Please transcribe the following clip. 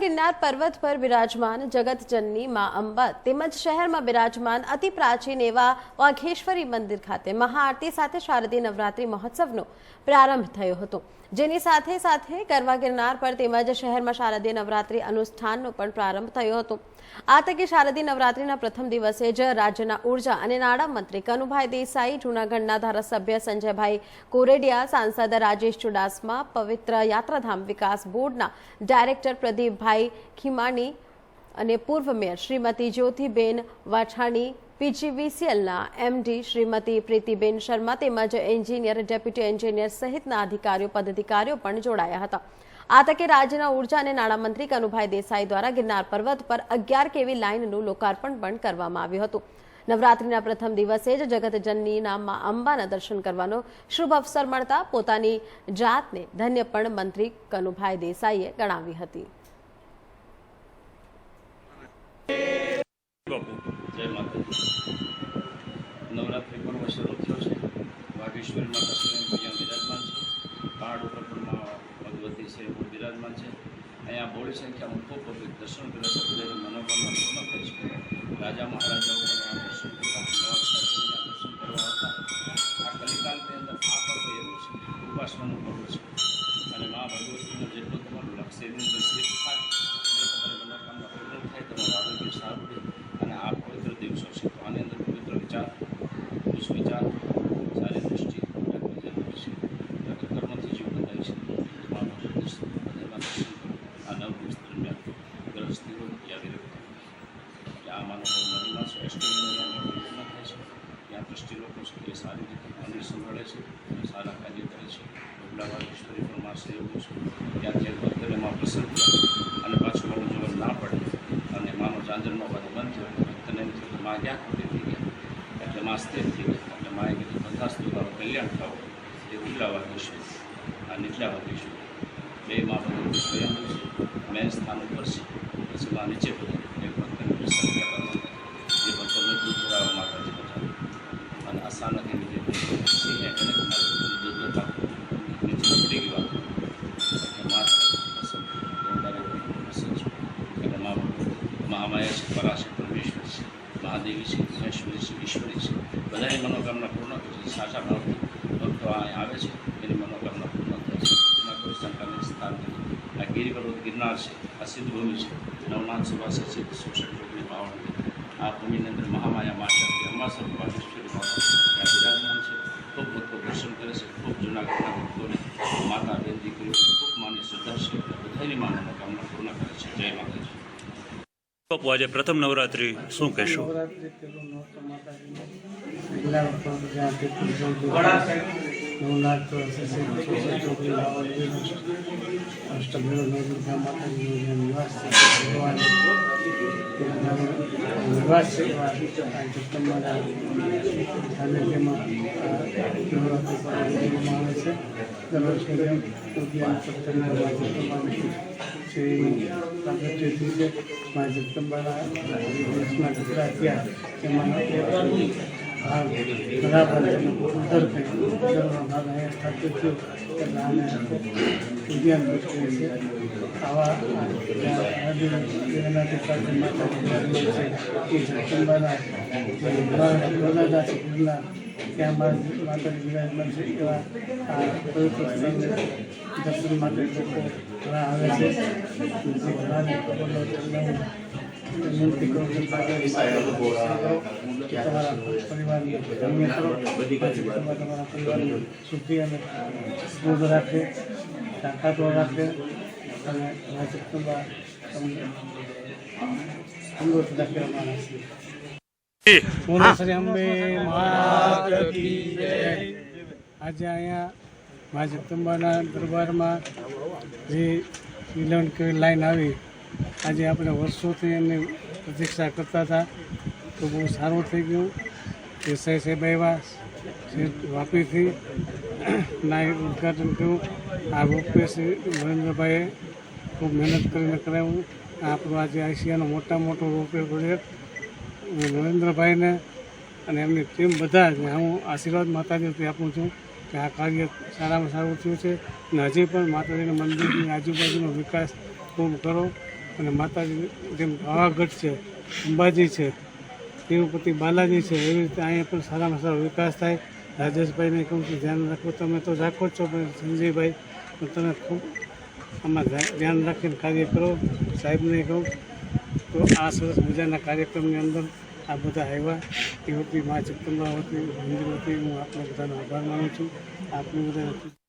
ગિરનાર પર્વત પર બિરાજમાન જગતજનની મા અંબા તેમજ શહેરમાં બિરાજમાન અતિ પ્રાચીન એવા વાઘેશ્વરી મંદિર ખાતે મહાઆરતી સાથે શારદીય નવરાત્રી મહોત્સવનો પ્રારંભ થયો હતો. જેની સાથે સાથે ગરવા ગિરનાર પર તેમજ શહેરમાં શારદીય નવરાત્રી અનુષ્ઠાનનો પણ પ્રારંભ થયો હતો. આ તકે શારદીય નવરાત્રીના પ્રથમ દિવસે જ રાજ્યના ઊર્જા અને નાણાં મંત્રી કનુભાઈ દેસાઈ, જૂનાગઢના ધારાસભ્ય સંજયભાઈ કોરેડિયા, સાંસદ રાજેશ ચુડાસમા, પવિત્ર યાત્રાધામ વિકાસ બોર્ડના ડાયરેક્ટર પ્રદીપભાઈ ખીમાણી અને પૂર્વ મેયર શ્રીમતી જ્યોતિબેન વાછાણી, પીજીવીસીએલના એમડી શ્રીમતી પ્રીતિબેન શર્મા તેમજ એન્જિનિયર, ડેપ્યુટી એન્જિનિયર સહિતના અધિકારીઓ, પદાધિકારીઓ પણ જોડાયા હતા. આ તકે રાજ્યના ઊર્જા અને નાણામંત્રી કનુભાઈ દેસાઈ દ્વારા ગિરનાર પર્વત પર અગિયાર કેવી લાઇનનું લોકાર્પણ પણ કરવામાં આવ્યું હતું. નવરાત્રીના પ્રથમ દિવસે જ જગતજનનીના મા અંબાના દર્શન કરવાનો શુભ અવસર મળતા પોતાની જાતને ધન્ય પણ મંત્રી કનુભાઈ દેસાઈએ ગણાવી હતી બાપુ જય માતાજી નવરાત્રિ પર્વ શરૂ થયો છે. વાઘેશ્વરી માતા સ્વયં અહીંયા બિરાજમાન છે. પહાડ ઉપર પણ ભગવતી છે પણ બિરાજમાન છે. અહીંયા બહોળી સંખ્યામાં ખૂબ પબ્લિક દર્શન કરે છે. બધાની મનોકામના પૂર્ણ થાય છે. રાજા મહારાજાઓ દર્શન કરવા દર્શન કરવા હતા આ કલિકાલની અંદર આ પર્વ એવું છે. ઉપાસનાનું પર્વ છે. અને મા ભગવતીનું જેટલું તમારું લક્ષ્ય એની અંદર સિદ્ધ થાય એટલે તમારી મનોકામના પૂર્ણ થાય, તમારું આરોગ્ય સારું રહે. અને આ પવિત્ર દિવસો છે. વિચાર, દુષ્વિચાર, સારી નકર કર્મથી જીવ બંધાય છે. આ નવ દિવસ દરમિયાન ગ્રહસ્થી હોય યા એટલે આ માનો બહુ મહિમા છે અષ્ટમીનો પૂર્ણ થાય છે ત્યાં દ્રષ્ટિ લોકો છે એ સારી રીતે મંદિર સંભાળે છે અને સારા કાર્ય કરે છે. પણ માં એવું છે. ત્યાંથી ભક્તોમાં પ્રસન્ન થયા અને પાછું મારું જીવન ના પડે. અને માનો ચાંદ્રનો બધું બંધ થયો. તને એમ થયું કે માં ક્યાં ખોટી થઈ ગયા. એટલે માં સ્થિર થઈ ગયા એટલે માએ કીધું બંધાસ્તુ તમારું કલ્યાણ થાવ. એ ઉગલા વાગીશું આ નીચલા વાગીશું બે માં બધું સ્વયં મેન સ્થાન ઉપર છે. પછી માં નીચે બધું એક ભક્તને પ્રસન્ન કરવા માટે જે ભક્તો મજબૂત કરાવવા માતાજી બધા. અને આસાન હતી લીધે સિંહે દૂધ પડી ગયો મા મા મહામાયા છે. પરાશર પરમેશ્વર છે. મહાદેવી છે, મહેશ્વરી છે, ઈશ્વરી બધાની મનોકામના પૂર્ણ સાચા ભાવથી ભક્તો અહીંયા આવે છે. એની મનોકામના પૂર્ણ થાય છે. એમાં કોઈ શંકાને સ્થાન નથી. આ ગિરી પર્વત ગિરનાર છે. આ સિદ્ધભૂમિ છે. નવનાથ સુભાષ છે. સુષટ ચોકડી ભાવના આ ભૂમિની અંદર મહામાયા માતા શક્તિ અંબાસર વાગેશ્વરી માતા. ત્યાં બિરાજમાન છે. ખૂબ ભક્તો દર્શન કરે છે. ખૂબ જૂનાગઢના ભક્તોને માતા, બેન દીકરીઓ ખૂબ માની શ્રદ્ધા છે. બધાની મા મનોકામના પૂર્ણ કરે છે. જય માતાજી. બાપુ આજે પ્રથમ નવરાત્રી શું કહેશો? નવરાત્રિ શ્રી પ્રાગટ્યથી મા જગદંબાના દેશના ટુકડા થયા ભાગ બરાબર ઉત્તરનો ભાગ અહીંયા સ્થાપિત થયો એટલે આને આવા જગન્નાથ છે. એ જગદંબાના ત્યાં માતાજી બિરાજમાન છે દર્શન માટે લોકો ઘણા આવે છે. છું પરિવારને તમારા પરિવારને સુખી અને સમૃદ્ધ રાખે તાકાતવાર રાખે અને રાજકુમાર તમને સમૃદ્ધ રાખે આવે શ્રી બોલો શ્રી અંબે કી. આજે અહીંયા મા જગદંબાના દરબારમાં જે ઇલેવન કેવી લાઈન આવી. આજે આપણે વર્ષોથી એમની પ્રતીક્ષા કરતા હતા. તો બહુ સારું થઈ ગયું કે સાહેબ આવ્યા શ્રી વાપીથી. ના ઉદઘાટન કર્યું. આ રોપવે શ્રી નરેન્દ્રભાઈએ ખૂબ મહેનત કરીને કરાવ્યું. આપણું આજે આશિયાનો મોટા મોટો રોપવે પ્રોજેક્ટ નરેન્દ્રભાઈને અને એમની ટીમ બધા જ હું આશીર્વાદ માતાજીથી આપું છું કે આ કાર્ય સારામાં સારું થયું છે. અને હજી પણ માતાજીના મંદિરની આજુબાજુનો વિકાસ ખૂબ કરો અને માતાજી જેમ પાવાગઢ છે, અંબાજી છે, તિરુપતિ બાલાજી છે, એવી રીતે અહીંયા પણ સારામાં સારો વિકાસ થાય. રાજેશભાઈને કહું છું, ધ્યાન રાખો, તમે તો રાખો જ છો, પણ સંજયભાઈ તમે ખૂબ આમાં ધ્યાન રાખીને કાર્ય કરો. સાહેબને કહું તો આ સરસ મજાના કાર્યક્રમની અંદર આ બધા આવ્યા. એ વતી મા જગદંબા વતી મંદિર વતી હું આપણા બધાનો આભાર માનું છું. આપણે બધા